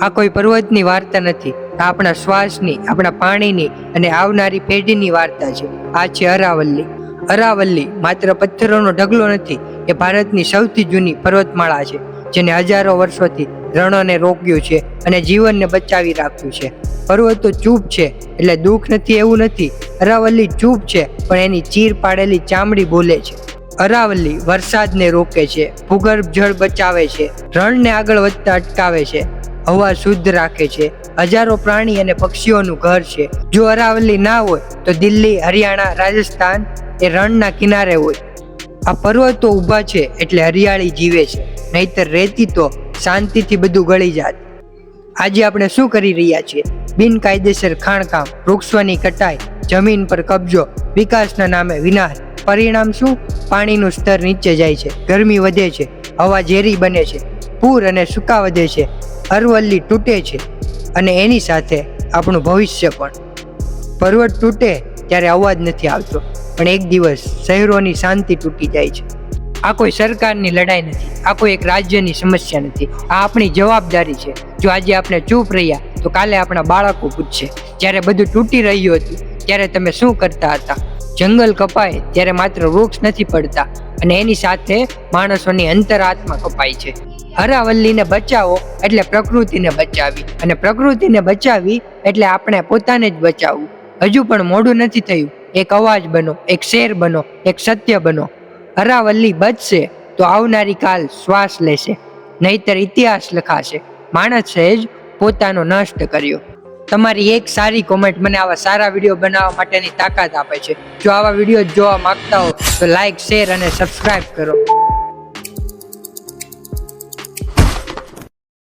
આ કોઈ પર્વતની વાર્તા નથી. આ આપણા શ્વાસની, આપણા પાણીની અને આવનારી પેઢીની વાર્તા છે. આ છે અરાવલ્લી. અરાવલ્લી માત્ર પથ્થરોનો ઢગલો નથી, એ ભારતની સૌથી જૂની પર્વતમાળા છે, જેને હજારો વર્ષોથી રણોને રોક્યું છે અને જીવનને બચાવી રાખ્યું છે. પર્વતો ચૂપ છે, એટલે દુઃખ નથી, એવું નથી. અરાવલ્લી ચૂપ છે, પણ એની ચીર પાડેલી ચામડી બોલે છે. અરાવલ્લી વરસાદને રોકે છે, ભૂગર્ભ જળ બચાવે છે, રણને આગળ વધતા અટકાવે છે. હવા શુદ્ધ રાખે છે. હજારો પ્રાણી અને પક્ષીઓનું ઘર છે. જો અરાવલ્લી ના હોય, તો દિલ્હી, હરિયાણા, રાજસ્થાન એ રણના કિનારે હોય. આ પર્વતો ઊભા છે, એટલે હરિયાળી જીવે છે. નહીતર રેતી તો શાંતિથી બધું ગળી જાત. આજે આપણે શું કરી રહ્યા છીએ? બિનકાયદેસર ખાણકામ, વૃક્ષોની કટાઈ, જમીન પર કબજો, વિકાસના નામે વિનાશ. પરિણામ શું? પાણીનું સ્તર નીચે જાય છે. ગરમી વધે છે. હવા ઝેરી બને છે. પૂર અને સૂકા વધે છે. અરવલ્લી તૂટે છે અને એની સાથે આપણું ભવિષ્ય પણ. પર્વત તૂટે ત્યારે અવાજ નથી આવતો, પણ એક દિવસ શહેરોની શાંતિ તૂટી જાય છે. આ કોઈ સરકારની લડાઈ નથી, આ કોઈ એક રાજ્યની સમસ્યા નથી. આ આપણી જવાબદારી છે. જો આજે આપણે ચૂપ રહ્યા, તો કાલે આપણા બાળકો પૂછશે, જ્યારે બધું તૂટી રહ્યું હતું, ત્યારે તમે શું કરતા હતા? જંગલ કપાય ત્યારે માત્ર વૃક્ષ નથી પડતા અને એની સાથે માણસોની અંતરાત્મા કપાય છે. હરાવલ્લીને બચાવો એટલે પ્રકૃતિને બચાવી અને પ્રકૃતિને બચાવી એટલે આપણે પોતાને જ બચાવવું. હજુ પણ મોડું નથી થયું. એક અવાજ બનો, એક શેર બનો, એક સત્ય બનો. અરાવલ્લી બચશે તો આવનારી કાલ શ્વાસ લેશે. નહીતર ઇતિહાસ લખાશે. માણસે જ પોતાનો નષ્ટ કર્યો. તમારી એક સારી કોમેન્ટ મને આવા સારા વીડિયો બનાવવા માટેની તાકાત આપે છે. જો આવા વીડિયો જોવા માંગતા હો, તો લાઈક શેર અને સબસ્ક્રાઈબ કરો.